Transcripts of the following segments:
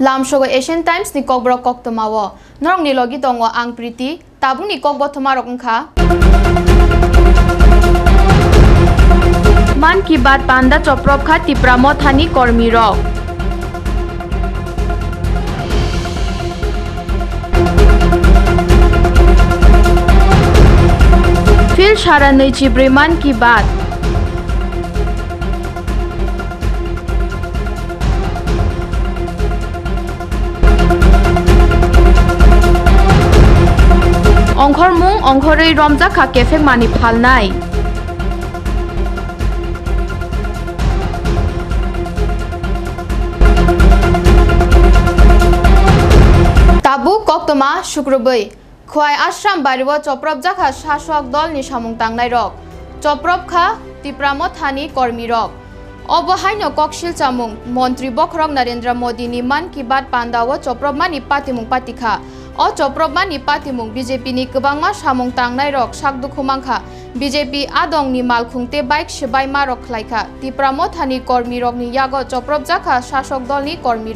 lamsogo asian times ni kokbrok koktomawo norong ni logi tongo ang priti tabung ni kokbo thomarok ongkha মান কি বাত পান্ডা চপ্রব খা তিপ্রাম থানি কর্মী রক ফিল সারা নৈচিব্রে মান কি বাত অংখর মুং অংখরৈ রমজা খা কেফেক মানি ফালনাই তাবু কক্তমা শুক্রবৈ। খোয়াই আশ্রাম বাড়িব চপ্রব জাখা শাসক দল নি সামুং তাংনাই রক চপ্রব খা তিপ্রাম থানি কর্মী রক অবহাইন ককশিল চামুং। মন্ত্রী বখরক নরেন্দ্র মোদী নি মান কি বাত পান্দাও চপ্রব মানি পাতিমুং পাতিখা। অ চপ্রব ni পাতিমুং বিজেপি নি গবাংমা সামুং তাংনাই রক সাকদুখু মাংখা বিজেপি আদং নি মালখুংতে বাইক সেবাই মা রক খাইখা তিপ্রাম থানি কর্মী রক নি ইয়াগ চপ্রব জাখা শাসক দল নি কর্মী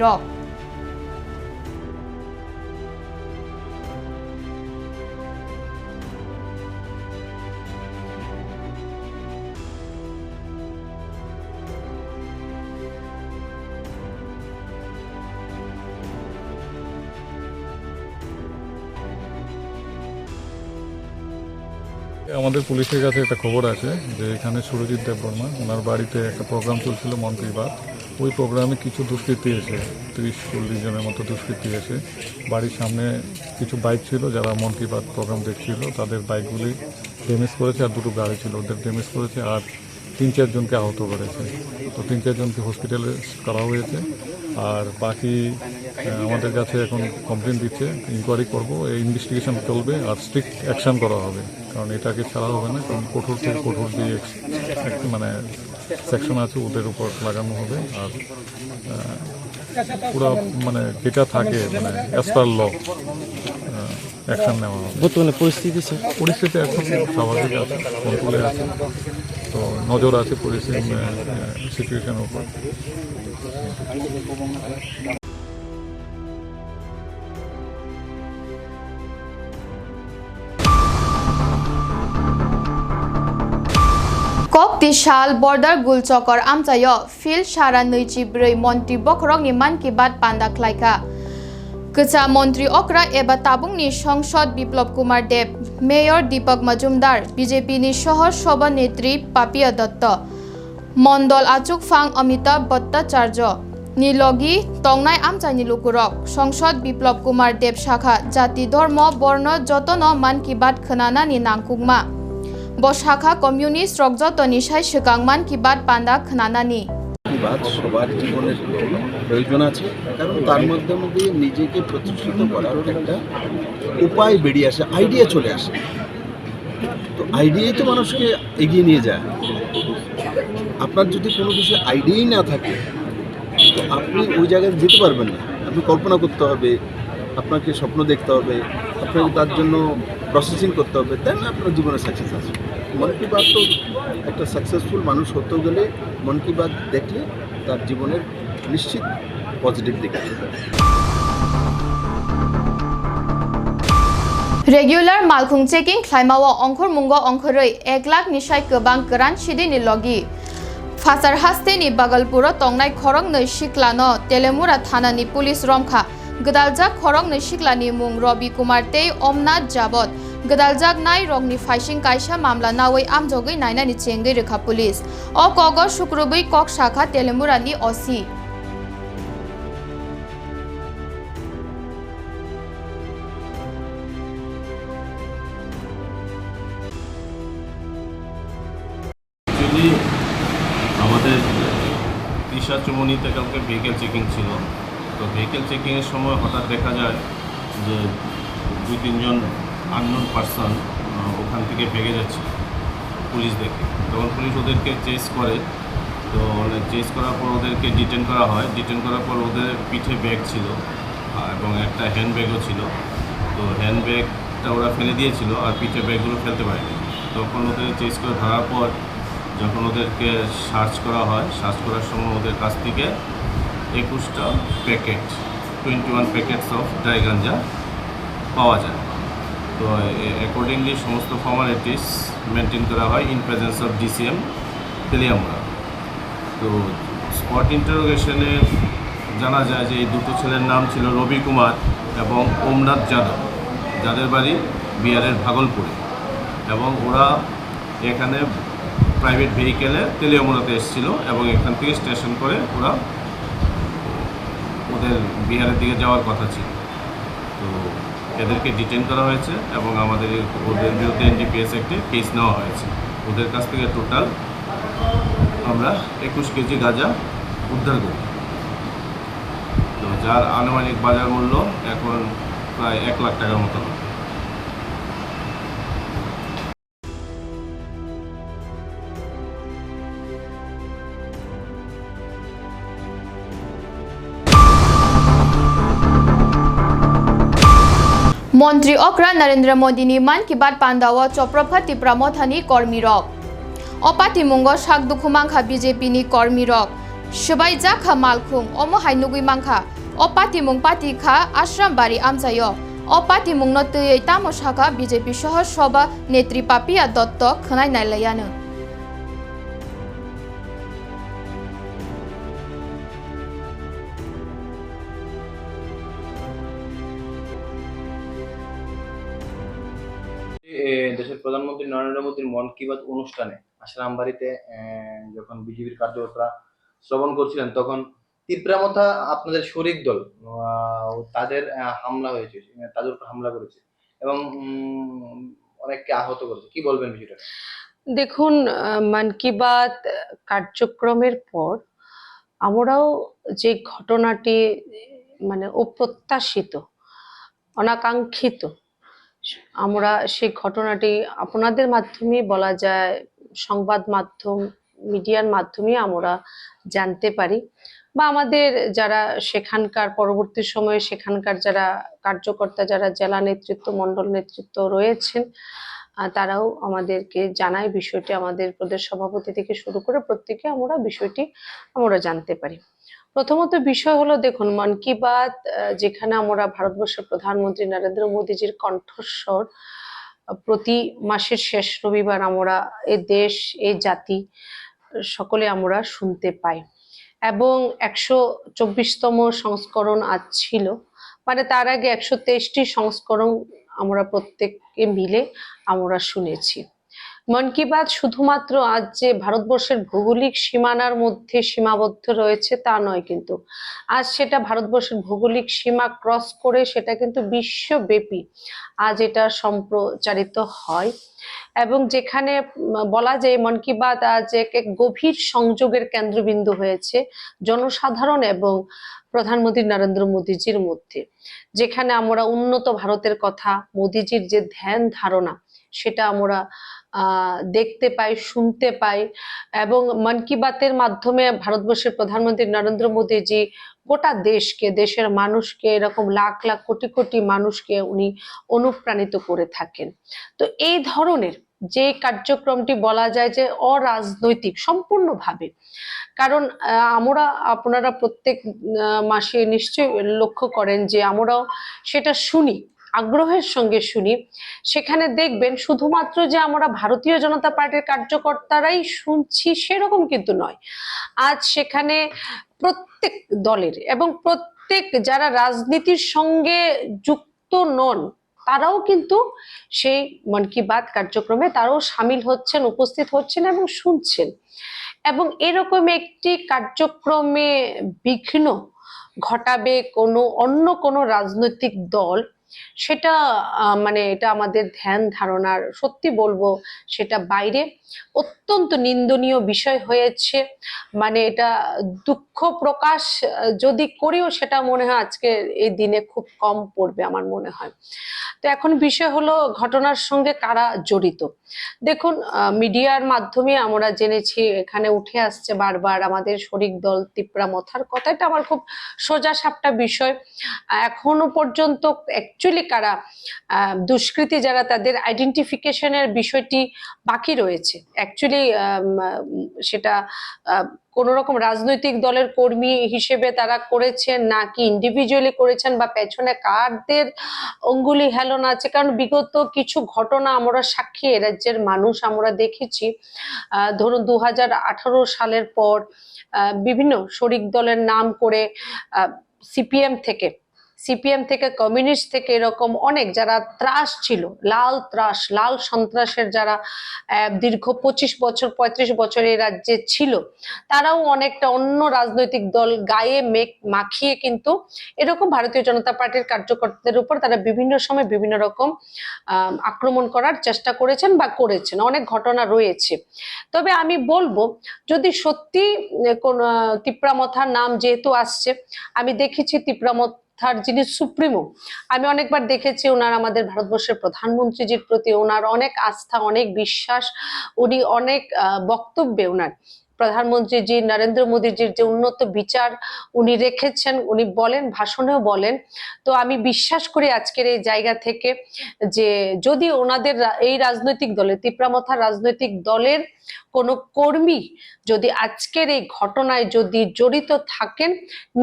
আমাদের পুলিশের কাছে একটা খবর আছে যে এখানে সুরজিৎ দেববর্মা ওনার বাড়িতে একটা প্রোগ্রাম চলছিল মন ওই প্রোগ্রামে কিছু দুষ্কৃতী এসে, তিরিশ, চল্লিশ জনের মতো দুষ্কৃতী এসে, বাড়ির সামনে কিছু বাইক ছিল, যারা মন কি বাত প্রোগ্রাম দেখছিল, তাদের বাইকগুলি ড্যামেজ করেছে আর দুটো গাড়ি ছিল, ওদের ড্যামেজ করেছে আর তিন চারজনকে আহত করেছে। তো তিন চারজনকে হসপিটালে করা হয়েছে। আর বাকি আমাদের কাছে এখন কমপ্লেন দিচ্ছে ইনকোয়ারি করব এই ইনভেস্টিগেশন চলবে আর স্ট্রিক্ট অ্যাকশন করা হবে। কারণ এটাকে ছাড়া হবে না কারণ কঠোর থেকে কঠোর যে মানে সেকশন আছে ওদের উপর লাগানো হবে। আর পুরো মানে যেটা থাকে মানে অ্যাজ পার ল অ্যাকশন নেওয়া হবে। বর্তমানে পরিস্থিতি পরিস্থিতি এখন স্বাভাবিক আছে কন্ট্রোলে আছে। তো নজর আছে পরিস্থিতি সিচুয়েশনের উপর। কক তিশাল বর্ডার গুলচকর আমচায় ফিল সারা নৈচি ব্रै মন্ত্রী বখরক নি মান কি বাত পান্ডা খ্লাইকা কচা মন্ত্রী অকরা এবা তাবুংনি সংসদ বিপ্লব কুমার দেব। মেয়র দীপক মজুমদার, বিজেপি নি শহর সভানেত্রী পাপিয়া দত্ত মণ্ডল আচুক ফাং অমিতাভ ভট্টাচার্য নীলগি টংনাই আমচাইনি লুকুরক। সংসদ বিপ্লব কুমার দেব শাখা, জাতি ধর্ম, বর্ণ, যতন, মান কি বাত খনানানি নাংকুকমা বসাখা কমিউনিস্ট রকজতনি সাই সিকাংমান কি বাত পান্ডা খনানানি বাদ সবার জীবনের প্রয়োজন আছে, কারণ তার মাধ্যমে দিয়ে নিজেকে প্রতিষ্ঠিত করার একটা উপায় বেরিয়ে আসে আইডিয়া চলে আসে। তো আইডিয়াই তো মানুষকে এগিয়ে নিয়ে যায়। আপনার যদি কোনো কিছু আইডিয়াই না থাকে, তো আপনি ওই জায়গায় যেতে পারবেন না। আপনি কল্পনা করতে হবে, আপনাকে স্বপ্ন দেখতে হবে, আপনাকে তার জন্য প্রসেসিং করতে হবে, তাই না? আপনার জীবনে সাকসেস আছে। মন কি বাত তো একটা সাকসেসফুল মানুষ হতে গেলে মন কি বাত দেখলে তার জীবনের নিশ্চিত পজিটিভ দিক আছে। রেগুলার মালখুং চেকিং খ্লাইমাও অংখর মুঙ্গ অংখরৈ এক লাখ নিশাই গোবাং গোরান সিদিনি লগি ফাসার হাস্তেনি বাগলপুর টংনাই খরং नै সিকলানো তেলেমুরা থানানি পুলিশ রমখা গদালজাক খরং नै সিকলানি মুং রবি কুমার তে অমনাথ জাবত গদালজাক নাই রংনি ফাইসিং কাইসা মামলা নাওই আমজগৈ নাইনানি চেঙ্গৈ রেখা পুলিশ অ কগ শুক্রবৈ কক শাখা তেলেমুরানি অসি আমাদের দিশা চুমনিতে কালকে ভেহিকেল চেকিং ছিল, তো ভেহিকেল চেকিংয়ের সময় হঠাৎ দেখা যায় যে দুই তিনজন আননোন পার্সন ওখান থেকে ভেগে যাচ্ছে পুলিশ দেখে। তখন পুলিশ ওদেরকে চেস করে, তো মানে চেস করার পর ওদেরকে ডিটেন করা হয়। ডিটেন করার পর ওদের পিঠে ব্যাগ ছিল এবং একটা হ্যান্ড ব্যাগও ছিল। তো হ্যান্ড ব্যাগটা ওরা ফেলে দিয়েছিল আর পিঠে ব্যাগগুলো ফেলতে পারেনি। তখন ওদের চেস করে ধরার পর যখন ওদেরকে সার্চ করা হয় সার্চ করার সময় ওদের কাছ থেকে একুশটা packet twenty one packets of dry ganja পাওয়া যায়। তো অ্যাকর্ডিংলি সমস্ত ফর্মালিটিস মেনটেন করা হয় in presence of DCM Teliamura তো স্পট ইন্টারোগেশনে জানা যায় যে এই দুটো ছেলের নাম ছিল রবি কুমার এবং ওমনাথ যাদব, যাদের বাড়ি বিহারের ভাগলপুরে। এবং ওরা এখানে প্রাইভেট ভেহিকেলে তেলিয়ামুড়াতে এসেছিল এবং এখান থেকে স্টেশন করে ওরা ওদের বিহারের দিকে যাওয়ার কথা ছিল। এদেরকে ডিটেন করা হয়েছে এবং আমাদের ওদের বিরুদ্ধে এনডিপিএস একটি কেস নেওয়া হয়েছে। ওদের কাছ থেকে টোটাল আমরা একুশ কেজি গাঁজা উদ্ধার করি তো যার আনুমানিক বাজার মূল্য এখন প্রায় এক লাখ টাকার মতো হবে। মন্ত্রী অকরা নরেন্দ্র মোদীনি মান কি বাত পান্দাও চপ্রফাতি প্রমোথানি কর্মী রক অপাতি মুঙ্গ সাক দুখুমাংখা বিজেপি নি কর্মী রক সবাই জাখা মালখুং অম হাইনুগুই মাংখা অপাতি মুং পাতি খা আশ্রম বাড়ি আমচায় অপাতি মুং নতুই তামো শাখা বিজেপি সহ সভা নেত্রী পাপিয়া দত্ত খনাই নাইলায়ানো দেশের প্রধানমন্ত্রী নরেন্দ্র মোদীর মন কি বাত অনুষ্ঠানে আসারাম বাড়িতে যখন বিজেপির কার্যকর্তারা শ্রবণ করছিলেন, তখন তিপ্রামথা আপনাদের শরিক দল তাদের হামলা হয়েছে তাদের উপর হামলা করেছে এবং অনেককে আহত করেছে। কি বলবেন বিষয়টা? দেখুন মন কি বাত কার্যক্রমের পর আমরাও যে ঘটনাটি মানে অপ্রত্যাশিত, অনাকাঙ্ক্ষিত আমরা সেই ঘটনাটি আপনাদের মাধ্যমে বলা যায়, সংবাদ মাধ্যম, মিডিয়ার মাধ্যমে আমরা জানতে পারি। বা আমাদের যারা সেখানকার পরবর্তী সময়ে সেখানকার যারা কার্যকর্তা, যারা জেলা নেতৃত্ব, মণ্ডল নেতৃত্ব রয়েছেন তারাও আমাদেরকে জানায় বিষয়টি, আমাদের প্রদেশ সভাপতি থেকে শুরু করে প্রত্যেকে আমরা বিষয়টি আমরা জানতে পারি। প্রথমত বিষয় হলো, দেখুন, মন কি বাত যেখানে আমরা ভারতবর্ষের প্রধানমন্ত্রী নরেন্দ্র মোদীজির কণ্ঠস্বর প্রতি মাসের শেষ রবিবার আমরা এ দেশ, এ জাতি, সকলে আমরা শুনতে পাই। এবং একশো চব্বিশতম সংস্করণ আজ ছিল মানে তার আগে একশো তেইশটি সংস্করণ আমরা প্রত্যেককে মিলে আমরা শুনেছি। মন কি বাত শুধুমাত্র আজ যে ভারতবর্ষের ভৌগোলিক সীমানার মধ্যে সীমাবদ্ধ রয়েছে তা নয় কিন্তু। আজ সেটা ভারতবর্ষের ভৌগোলিক সীমা ক্রস করে সেটা কিন্তু বিশ্বব্যাপী আজ এটা সম্প্রচারিত হয়। এবং যেখানে বলা যায় মন কি বাত আজ এক এক গভীর সংযোগের কেন্দ্রবিন্দু হয়েছে জনসাধারণ এবং প্রধানমন্ত্রী নরেন্দ্র মোদীজির মধ্যে। যেখানে আমরা উন্নত ভারতের কথা, মোদীজির যে ধ্যান ধারণা, সেটা আমরা দেখতে পাই, শুনতে পাই। এবং মন কি বাতের মাধ্যমে ভারতবর্ষের প্রধানমন্ত্রী নরেন্দ্র মোদীজি গোটা দেশকে, দেশের মানুষকে, এরকম লাখ লাখ, কোটি কোটি মানুষকে উনি অনুপ্রাণিত করে থাকেন। তো এই ধরনের যে কার্যক্রমটি বলা যায় যে অরাজনৈতিক, সম্পূর্ণভাবে। কারণ আমরা আপনারা প্রত্যেক মাসে নিশ্চয়ই লক্ষ্য করেন যে আমরাও সেটা শুনি। আগ্রহের সঙ্গে শুনি, সেখানে দেখবেন শুধুমাত্র যে আমরা ভারতীয় জনতা পার্টির কার্যকর্তারাই শুনছি সেরকম কিন্তু নয়। আজ সেখানে প্রত্যেক দলের এবং প্রত্যেক যারা রাজনীতির সঙ্গে যুক্ত নন, তারাও কিন্তু সেই মন কি বাত কার্যক্রমে তারাও সামিল হচ্ছেন, উপস্থিত হচ্ছেন এবং শুনছেন। এবং এরকম একটি কার্যক্রমে বিঘ্ন ঘটাবে কোনো অন্য কোনো রাজনৈতিক দল সেটা মানে এটা আমাদের ধ্যান ধারণার, সত্যি বলব সেটা বাইরে। অত্যন্ত নিন্দনীয় বিষয় হয়েছে। মানে এটা দুঃখ প্রকাশ যদি করিও সেটা মনে হয় আজকে এই দিনে খুব কম পড়বে আমার মনে হয়। তো এখন বিষয় হলো ঘটনার সঙ্গে কারা জড়িত? দেখুন মিডিয়ার মাধ্যমে আমরা জেনেছি, এখানে উঠে আসছে বারবার আমাদের শরিক দল তিপ্রা মথার কথা এটা আমার খুব সোজা সাপটা বিষয়। এখনও পর্যন্ত অ্যাকচুয়ালি কারা দুষ্কৃতী যারা তাদের আইডেন্টিফিকেশনের বিষয়টি বাকি রয়েছে। অ্যাকচুয়ালি সেটা কোনো রকম রাজনৈতিক দলের কর্মী হিসেবে তারা করেছেন নাকি ইন্ডিভিজুয়ালি করেছেন বা পেছনে কারদের অঙ্গুলি হেলন আছে? কারণ বিগত কিছু ঘটনা আমরা সাক্ষী, এ রাজ্যের মানুষ আমরা দেখেছি। ধরুন দু হাজার আঠারো সালের পর বিভিন্ন শরিক দলের নাম করে সিপিএম থেকে সিপিএম থেকে, কমিউনিস্ট থেকে এরকম অনেক যারা ত্রাস ছিল, লাল ত্রাস, লাল সন্ত্রাসের যারা দীর্ঘ পঁচিশ বছর, পঁয়ত্রিশ বছর এই রাজ্যে ছিল, তারাও অনেকটা অন্য রাজনৈতিক দল গায়ে মেক, মাখিয়ে কিন্তু এরকম ভারতীয় জনতা পার্টির কার্যকর্তাদের উপর তারা বিভিন্ন সময় বিভিন্ন রকম আক্রমণ করার চেষ্টা করেছেন বা করেছেন। অনেক ঘটনা রয়েছে। তবে আমি বলব, যদি সত্যি কোন, তিপ্রামথার নাম যেহেতু আসছে, আমি দেখেছি তিপ্রামথার যিনি সুপ্রিমো, আমি অনেকবার দেখেছি ওনার আমাদের ভারতবর্ষের প্রধানমন্ত্রীজির প্রতি ওনার অনেক আস্থা, অনেক বিশ্বাস, উনি অনেক বক্তব্যে ওনার। প্রধানমন্ত্রীজি নরেন্দ্র মোদীজির যে উন্নত বিচার উনি রেখেছেন, উনি বলেন, ভাষণেও বলেন। তো আমি বিশ্বাস করি আজকের এই জায়গা থেকে যে যদি ওনাদের এই রাজনৈতিক দলের তিপ্রামথার রাজনৈতিক দলের কোনো কর্মী যদি আজকের এই ঘটনায় যদি জড়িত থাকেন,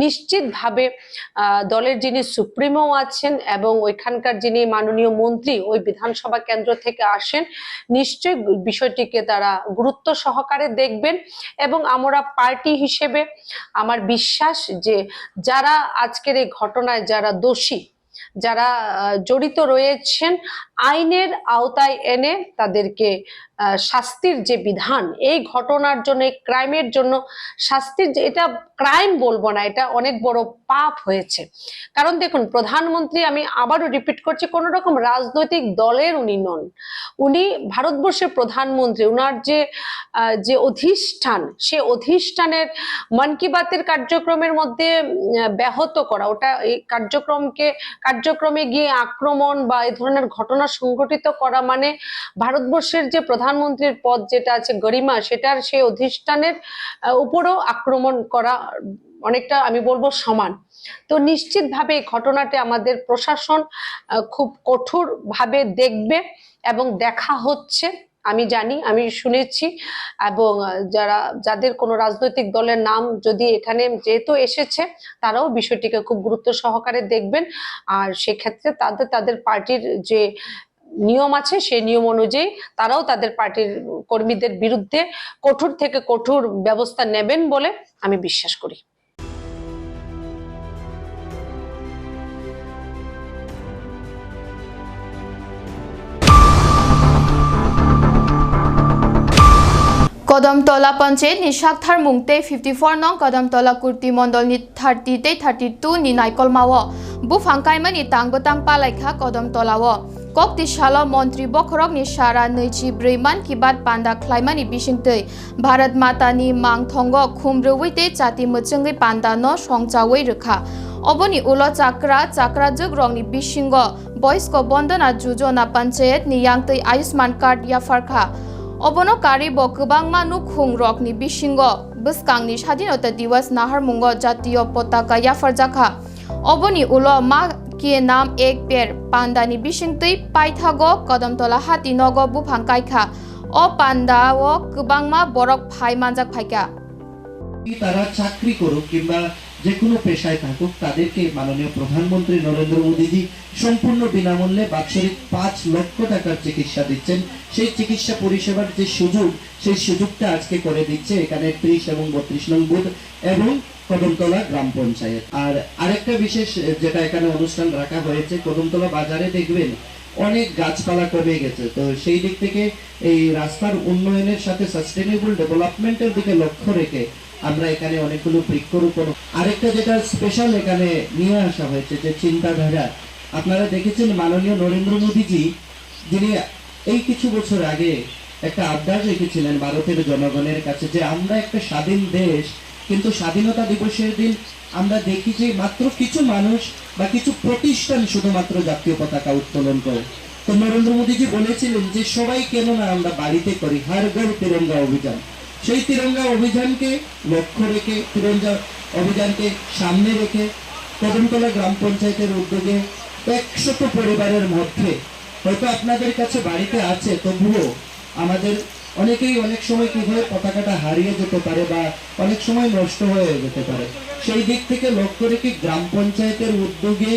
নিশ্চিতভাবে দলের যিনি সুপ্রিমো আছেন এবং ওইখানকার যিনি মাননীয় মন্ত্রী ওই বিধানসভা কেন্দ্র থেকে আসেন, নিশ্চয়ই বিষয়টিকে তারা গুরুত্ব সহকারে দেখবেন এবং আমরা পার্টি হিসেবে আমার বিশ্বাস যে যারা আজকের এই ঘটনায় যারা দোষী, যারা জড়িত রয়েছেন, আইনের আওতায় এনে তাদেরকে শাস্তির যে বিধান, এই ঘটনার জন্য ক্রাইমের জন্য শাস্তির যে, এটা ক্রাইম বলব না, এটা অনেক বড় পাপ হয়েছে। কারণ দেখুন, প্রধানমন্ত্রী, আমি আবারও রিপিট করছি, কোন রকম রাজনৈতিক দলের উনি নন। উনি ভারতবর্ষের প্রধানমন্ত্রী, উনার যে যে অধিষ্ঠান, সে অধিষ্ঠানের মন কি বাতের কার্যক্রমের মধ্যে ব্যাহত করা, ওটা এই কার্যক্রমকে, কার্যক্রমে গিয়ে আক্রমণ বা এই ধরনের ঘটনা সংঘটিত করা মানে ভারতবর্ষের যে প্রধানমন্ত্রীর পদ যেটা আছে গরিমা, সেটার সেই অধিষ্ঠানের উপরও আক্রমণ করা অনেকটা আমি বলব সমান। তো নিশ্চিতভাবে এই ঘটনাটি আমাদের প্রশাসন খুব কঠোরভাবে দেখবে এবং দেখা হচ্ছে, আমি জানি, আমি শুনেছি। এবং যারা, যাদের কোনো রাজনৈতিক দলের নাম যদি এখানে যেহেতু এসেছে, তারাও বিষয়টিকে খুব গুরুত্ব সহকারে দেখবেন। আর সেক্ষেত্রে তাদের তাদের পার্টির যে নিয়ম আছে, সেই নিয়ম অনুযায়ী তারাও তাদের পার্টির কর্মীদের বিরুদ্ধে কঠোর থেকে কঠোর ব্যবস্থা নেবেন বলে আমি বিশ্বাস করি। কদমতলা পঞ্চায়েত নি সাকথার মুংতে 54 নং কদমতলা কুর্তি মন্ডল নি 30 তে 32 নি নাইকল মাও বুফাং কাইমানি তাংবো তাং পালাইখা কদমতলাও। কক্তি সাল মন্ত্রী বখরক নি সারা নৈচি ব্রৈমান কিবাত পান্ডা খ্লাইমানি বিসিংতৈ ভারত মাতানি মাং থঙ্গ খুমব্রউইতে চাতি মচঙ্গৈ পান্ডা ন সংচাওই রেখা। অবনি উলো চাকরা চাকরা যুগ রংনি বিসিঙ্গ বয়স্ক বন্দনা যোজনা পঞ্চায়েত নি ইয়াংতৈ আয়ুষ্মান কার্ড ইয়াফারখা। অবনো কারিব গোবাংমা নুখুং রকনি বিসিঙ্গ বসকাংনি স্বাধীনতা দিবস নাহারমুঙ্গ জাতীয় পতাকা ইয়াফারজাখা। অবনি উলো মা কে নাম এক পের পান্দানি বিসিংতৈ পাইথাগো কদমতলা হাতি নগ বুফাং কাইখা ও পান্ডা ও গোবাংমা বরক ফাই মানজাক ফাইকা তারা চাকরি করুক কিংবা যে কোনো পেশায় থাকুক তাদেরকে মাননীয় প্রধানমন্ত্রী নরেন্দ্র মোদীজি সম্পূর্ণ বিনামূল্যে বাৎসরিক পাঁচ লক্ষ টাকার চিকিৎসা দিচ্ছেন সেই চিকিৎসা পরিষেবার যে সুযোগ, সেই সুযোগটা আজকে করে দিচ্ছে এখানে ত্রিশ এবং বত্রিশ নং বুথ এবং কদমতলা গ্রাম পঞ্চায়েত। আর আরেকটা বিশেষ যেটা এখানে অনুষ্ঠান রাখা হয়েছে, কদমতলা বাজারে দেখবেন অনেক গাছপালা কমে গেছে। তো সেই দিক থেকে এই রাস্তার উন্নয়নের সাথে সাস্টেনেবল ডেভেলপমেন্টের দিকে লক্ষ্য রেখে আমরা এখানে অনেকগুলো বৃক্ষরোপণ আরেকটা যেটা স্পেশাল এখানে নিয়ে আসা হয়েছে, যে চিন্তাধারা। আপনারা দেখেছেন মাননীয় নরেন্দ্র মোদীজি, যিনি এই কিছু বছর আগে একটা আবদার রেখেছিলেন ভারতের জনগণের কাছে, যে আমরা একটা স্বাধীন দেশ কিন্তু স্বাধীনতা দিবসের দিন আমরা দেখি যে মাত্র কিছু মানুষ বা কিছু প্রতিষ্ঠান শুধুমাত্র জাতীয় পতাকা উত্তোলন করে। তো নরেন্দ্র মোদীজি বলেছিলেন যে সবাই কেন না আমরা বাড়িতে করি, হার ঘর তিরঙ্গা অভিযান। সেই তিরঙ্গা অভিযানকে লক্ষ্য রেখে, তিরঙ্গা অভিযানকে সামনে রেখে কদমতলা গ্রাম পঞ্চায়েতের উদ্যোগে একশত পরিবারের মধ্যে হয়তো আপনাদের কাছে বাড়িতে আছে, তবুও আমাদের অনেকেই অনেক সময় কি হয়, পতাকাটা হারিয়ে যেতে পারে বা অনেক সময় নষ্ট হয়ে যেতে পারে। সেই দিক থেকে লক্ষ্য রেখে গ্রাম পঞ্চায়েতের উদ্যোগে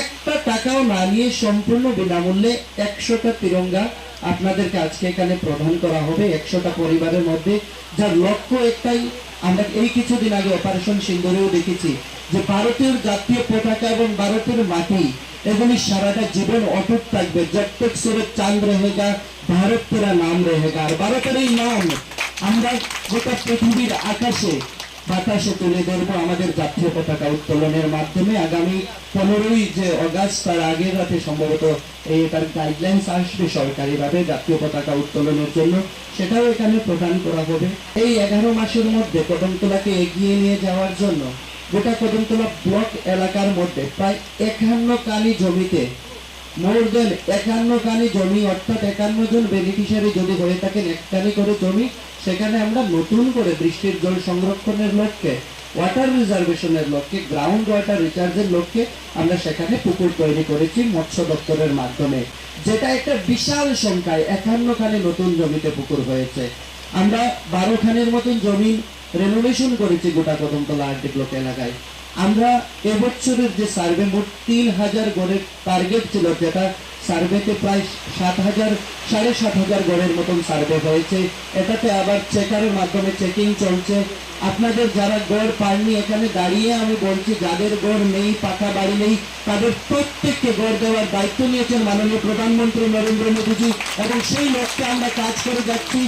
একটা টাকাও না নিয়ে সম্পূর্ণ বিনামূল্যে একশোটা তিরঙ্গা আপনাদেরকে আজকে এখানে প্রদান করা হবে, একশোটা পরিবারের মধ্যে। যার লক্ষ্য একটাই, আমরা এই কিছুদিন আগে অপারেশন সিন্দুরেও দেখেছি যে ভারতের জাতীয় পতাকা এবং ভারতের মাটি, এগুলি সারাটা জীবন অটুট থাকবে। জব তক সুরত চাঁদ তেরা নাম রহেগা আর ভারতের এই নাম। আমরা গোটা পৃথিবীর আকাশে বাতাসে তুলে ধরবো আমাদের জাতীয় পতাকা উত্তোলনের মাধ্যমে। আগামী পনেরোই যে অগাস্ট, তার আগের রাতে সম্ভবত এই এটার গাইডলাইন্স আসবে সরকারিভাবে জাতীয় পতাকা উত্তোলনের জন্য। সেটাও এখানে প্রদান করা হবে। এই এগারো মাসের মধ্যে কদমতলাকে এগিয়ে নিয়ে যাওয়ার জন্য গোটা কদমতলা ব্লক এলাকার মধ্যে প্রায় একান্ন কানি জমিতে মোর দেন একান্ন কানি জমি, অর্থাৎ একান্ন জন বেনিফিশিয়ারি যদি হয়ে থাকেন একটানি করে জমি, সেখানে আমরা নতুন করে বৃষ্টির জল সংরক্ষণের লক্ষ্যে ওয়াটার রিজার্ভেশনের লক্ষ্যে গ্রাউন্ড ওয়াটার রিচার্জের লক্ষ্যে আমরা সেখানে পুকুর তৈরি করেছি মৎস্য দপ্তরের মাধ্যমে। যেটা একটা বিশাল সংখ্যায় একান্ন খানে নতুন জমিতে পুকুর হয়েছে। আমরা বারো খানের মতন জমি রেনোভেশন করেছি গোটা কদমতলা আর্টি ব্লক এলাকায়। আমরা এবছরের যে সার্ভে, মোট তিন হাজার গড়ের টার্গেট ছিল, যেটা সার্ভেতে প্রায় সাত হাজার, সাড়ে সাত হাজার গড়ের মতন সার্ভে হয়েছে। এটাতে আবার চেকারের মাধ্যমে চেকিং চলছে। আপনাদের যারা গড় পাননি, এখানে দাঁড়িয়ে আমি বলছি, যাদের গড় নেই, পাকা বাড়ি নেই, তাদের প্রত্যেককে গড় দেওয়ার দায়িত্ব নিয়েছেন মাননীয় প্রধানমন্ত্রী নরেন্দ্র মোদীজি এবং সেই লক্ষ্যে আমরা কাজ করে যাচ্ছি।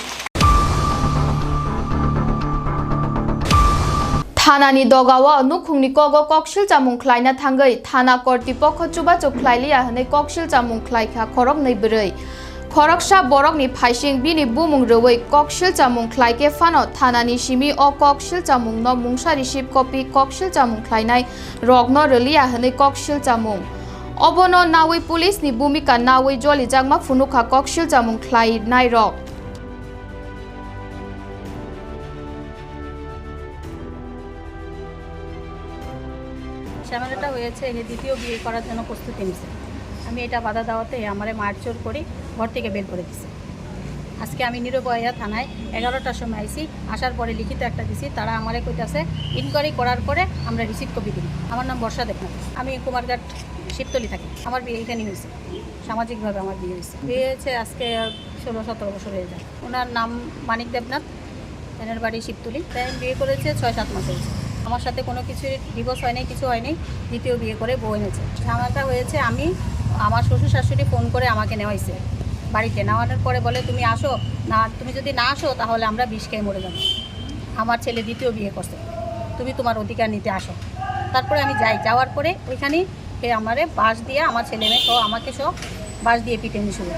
থানানি দগাওয়া অনু খুংনি কক ককশিল চামুখলাই খ্লাইনা থাঙ্গই থানা কর্তৃপক্ষ চুবা চুক খ্লাইলিয়া হনে ককশিল চামুং খ্লাইখা খরক নৈ বেরৈ খরকসা বরকনি ফাইসিং বিনি বুমুং রবৈ ককশিল চামুং খ্লাইকে ফানো থানানি সিমি অ ককশিল চামুং ন মুংসা রিসিভ কপি ককশিল চামুং খ্লাইনাই রগ্ন রলিয়া হনে ককশিল চামুং অবন নাওই পুলিশনি ভূমিকা নাওই জলি জাগমা ফুনুখা ককশিল চামুখলাই নাই রক হয়েছে এই দ্বিতীয় বিয়ে করার জন্য প্রস্তুতি নিছে। আমি এটা বাধা দেওয়াতে আমারে মারচোর করে ঘর থেকে বের করে দিছে। আজকে আমি নিরুপায়া থানায় এগারোটার সময় আইসি আসার পরে লিখিত একটা দিছি তারা আমারে কইতাছে ইনকোয়ারি করার পরে আমরা রিসিভ কপি দিই আমার নাম বর্ষা দেবনাথ। আমি কুমারঘাট শিবতলি থাকি। আমার বিয়ে এখানেই হয়েছে। সামাজিকভাবে আমার বিয়ে হয়েছে। বিয়ে হয়েছে আজকে ষোলো, সতেরো বছর হয়ে যায়। ওনার নাম মানিক দেবনাথ। এনার বাড়ি শিবতলি। তাই বিয়ে করেছে ছয়, সাত মাস হয়েছে। আমার সাথে কোনো কিছু ডিভোর্স হয়নি, কিছু হয়নি, দ্বিতীয় বিয়ে করে বউ এনেছে। ঝামেলাটা হয়েছে, আমি আমার শ্বশুর শাশুড়ি ফোন করে আমাকে নেওয়াইছে। বাড়িতে নেওয়ানোর পরে বলে, তুমি আসো, না, তুমি যদি না আসো, তাহলে আমরা বিষ খেয়ে মরে যাব। আমার ছেলে দ্বিতীয় বিয়ে করছে, তুমি তোমার অধিকার নিতে আসো। তারপরে আমি যাই। যাওয়ার পরে ওইখানেই আমারে বাঁশ দিয়ে আমার ছেলে মেয়ে সহ, আমাকে সব বাঁশ দিয়ে পিটেনি শুরু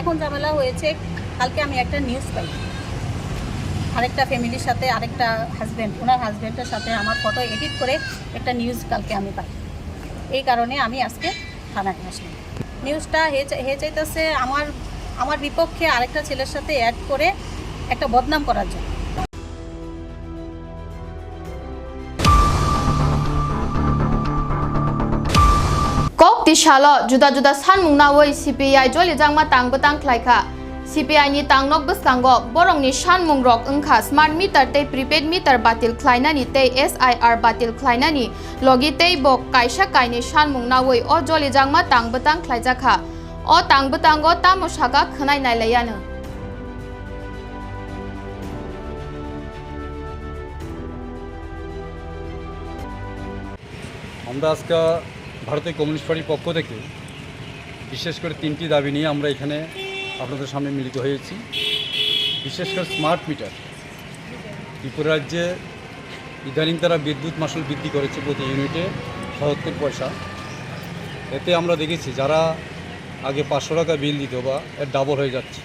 এখন ঝামেলা হয়েছে, কালকে আমি একটা নিউজ পাই। আরেকটা ফ্যামিলির সাথে আরেকটা হাজব্যান্ড ওনার হাজব্যান্ডের সাথে আমার ফটো এডিট করে একটা নিউজ কালকে আমি পাই। এই কারণে আমি আজকে থানায় আসলাম। নিউজটা হে চাইতেছে আমার আমার বিপক্ষে আরেকটা ছেলের সাথে অ্যাড করে একটা বদনাম করার জন্য। Kok ti জুদা juda juda san mung na wei CPI joli jangma mung rok engkha smart meter tei prepaid meter batil khlaina ni tei SIR batil khlaina ni logi tei bok kaisa kaini shan mung na o joli jangma tang batang o tang batango tamo shaka khnai আমরা আজকে ভারতীয় communist পার্টির পক্ষ থেকে বিশেষ করে তিনটি দাবি নিয়ে আমরা এখানে আপনাদের সামনে মিলিত হয়েছি। বিশেষ করে স্মার্ট মিটার ত্রিপুরা রাজ্যে ইদানিং তারা বিদ্যুৎ মাসুল বৃদ্ধি করেছে প্রতি ইউনিটে সত্তর পয়সা। এতে আমরা দেখেছি যারা আগে পাঁচশো টাকা বিল দিত বা এর ডাবল হয়ে যাচ্ছে।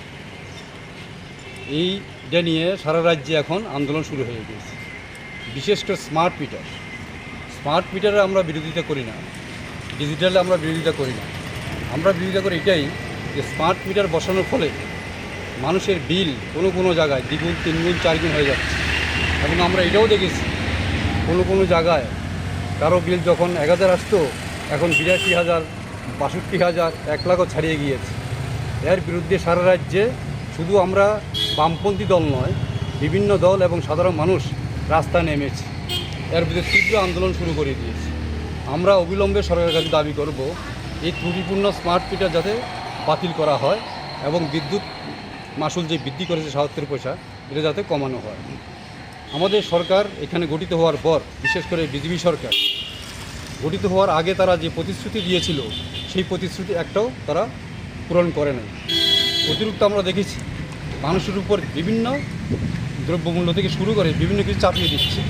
এইটা নিয়ে সারা রাজ্যে এখন আন্দোলন শুরু হয়ে গিয়েছে। বিশেষ করে স্মার্ট মিটার স্মার্ট মিটারে আমরা বিরোধিতা করি না। ডিজিটালে আমরা বিরোধিতা করি না। আমরা বিরোধিতা করি এটাই যে স্মার্ট মিটার বসানোর ফলে মানুষের বিল কোনো কোনো জায়গায় দ্বিগুণ, তিনগুণ, চারগুণ হয়ে যাচ্ছে। এবং আমরা এটাও দেখেছি, কোনো কোনো জায়গায় কারও বিল যখন এক হাজার আসতো, এখন বিরাশি হাজার, বাষট্টি হাজার, এক লাখও ছাড়িয়ে গিয়েছে। এর বিরুদ্ধে সারা রাজ্যে শুধু আমরা বামপন্থী দল নয়, বিভিন্ন দল এবং সাধারণ মানুষ রাস্তায় নেমেছে। এর বিরুদ্ধে তীব্র আন্দোলন শুরু করে দিয়েছে। আমরা অবিলম্বে সরকারের কাছে দাবি করব, এই ত্রুটিপূর্ণ স্মার্ট মিটার যাতে বাতিল করা হয় এবং বিদ্যুৎ মাসুল যে বৃদ্ধি করেছে সাতাত্তর পয়সা, এটা যাতে কমানো হয়। আমাদের সরকার এখানে গঠিত হওয়ার পর, বিশেষ করে বিজেপি সরকার, গঠিত হওয়ার আগে তারা যে প্রতিশ্রুতি দিয়েছিল, সেই প্রতিশ্রুতি একটাও তারা পূরণ করে নাই। অতিরিক্ত আমরা দেখেছি, মানুষের উপর বিভিন্ন দ্রব্যমূল্য থেকে শুরু করে বিভিন্ন কিছু চাপিয়ে দিচ্ছে।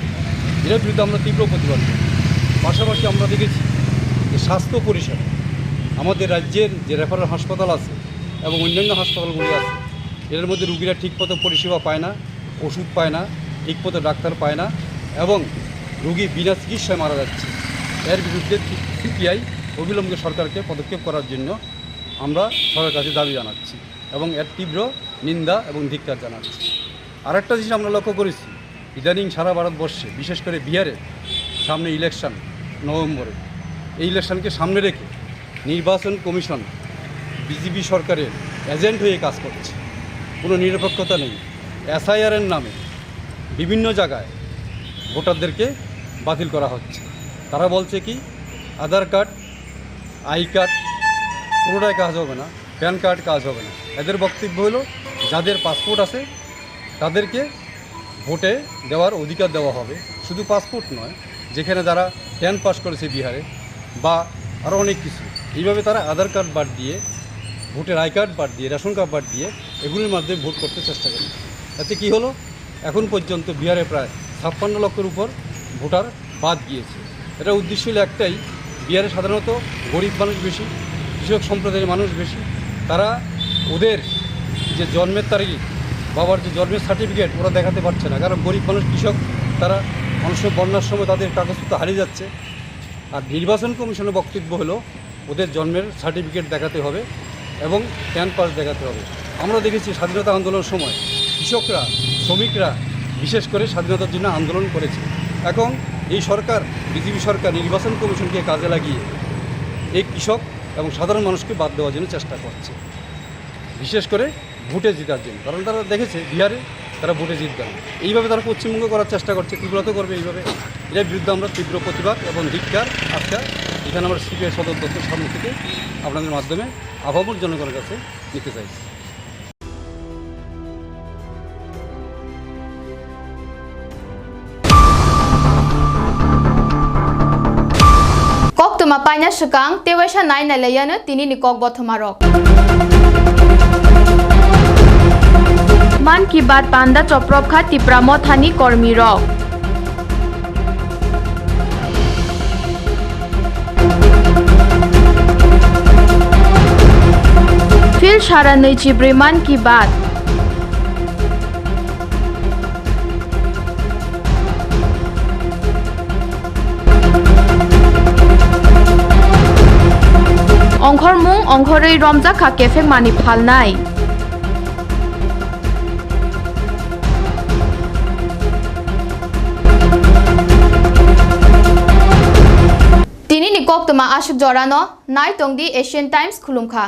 এটার বিরুদ্ধে আমরা তীব্র প্রতিবাদ পাশাপাশি আমরা দেখেছি যে স্বাস্থ্য পরিষেবা আমাদের রাজ্যের যে রেফারেল হাসপাতাল আছে এবং অন্যান্য হাসপাতালগুলি আছে এর মধ্যে রুগীরা ঠিকমতো পরিষেবা পায় না, ওষুধ পায় না, ঠিকমতো ডাক্তার পায় না এবং রুগী বিনা চিকিৎসায় মারা যাচ্ছে। এর বিরুদ্ধে সিপিআই অবিলম্বে সরকারকে পদক্ষেপ করার জন্য আমরা সরকারের কাছে দাবি জানাচ্ছি এবং এর তীব্র নিন্দা এবং ধিক্কার জানাচ্ছি। আরেকটা জিনিস আমরা লক্ষ্য করেছি, ইদানিং সারা ভারতবর্ষে, বিশেষ করে বিহারে সামনে ইলেকশন নভেম্বরে, এই ইলেকশনকে সামনে রেখে নির্বাচন কমিশন বিজেপি সরকারের এজেন্ট হয়ে কাজ করছে। কোনো নিরপেক্ষতা নেই। এসআইআরের নামে বিভিন্ন জায়গায় ভোটারদেরকে বাতিল করা হচ্ছে। তারা বলছে কি, আধার কার্ড, আই কার্ড, পুরোটাই কাজ হবে না, প্যান কার্ড কাজ হবে না। এদের বক্তব্য হলো, যাদের পাসপোর্ট আছে, তাদেরকে ভোটে দেওয়ার অধিকার দেওয়া হবে। শুধু পাসপোর্ট নয়, যেখানে যারা টেন পাস করেছে বিহারে বা আরও অনেক কিছু। এইভাবে তারা আধার কার্ড বাদ দিয়ে, ভোটের আই কার্ড বাদ দিয়ে, রেশন কার্ড বাদ দিয়ে এগুলির মাধ্যমে ভোট করতে চেষ্টা করে। এতে কি হলো? এখন পর্যন্ত বিহারে প্রায় ছাপ্পান্ন লক্ষের উপর ভোটার বাদ গিয়েছে। এটা উদ্দেশ্য হলো একটাই, বিহারে সাধারণত গরিব মানুষ বেশি, কৃষক সম্প্রদায়ের মানুষ বেশি। তারা ওদের যে জন্মের তারিখ বাবার যে জন্মের সার্টিফিকেট ওরা দেখাতে পারছে না। কারণ গরিব মানুষ, কৃষক তারা মানুষের বন্যার সময় তাদের কাগজপত্র হারিয়ে যাচ্ছে। আর নির্বাচন কমিশনের বক্তব্য হলো, ওদের জন্মের সার্টিফিকেট দেখাতে হবে এবং প্যান পাস দেখাতে হবে। আমরা দেখেছি স্বাধীনতা আন্দোলনের সময় কৃষকরা, শ্রমিকরা বিশেষ করে স্বাধীনতার জন্য আন্দোলন করেছে। এখন এই সরকার, বিজেপি সরকার নির্বাচন কমিশনকে কাজে লাগিয়ে এই কৃষক এবং সাধারণ মানুষকে বাদ দেওয়ার জন্য চেষ্টা করছে। বিশেষ করে ভোটে জেতার জন্য। কারণ তারা দেখেছে বিহারে তারা ভোটে জিতবে না এইভাবে তারা পশ্চিমবঙ্গ করার চেষ্টা করছে তীব্রত করবে এইভাবে। এর বিরুদ্ধে আমরা তীব্র প্রতিবাদ এবং ধিক্কার আজকে এখানে আমরা সিপিআই সদর দপ্তর সামনে থেকে আপনাদের মাধ্যমে আভাবর জনগণের কাছে নিতে চাইছি। tuma paina shikang tewasha nai na layana tini ni মান কি বাত পান্ডা চপ্রব খা তিপ্রাম থানি কর্মী রক ফিল সারা নৈচিব্রে মান কি বাত অংঘর মুং অংঘরৈ রমজা খা কেফে মানি ফালনাই tuma ashuk jorano nai tongdi asian times khulumkha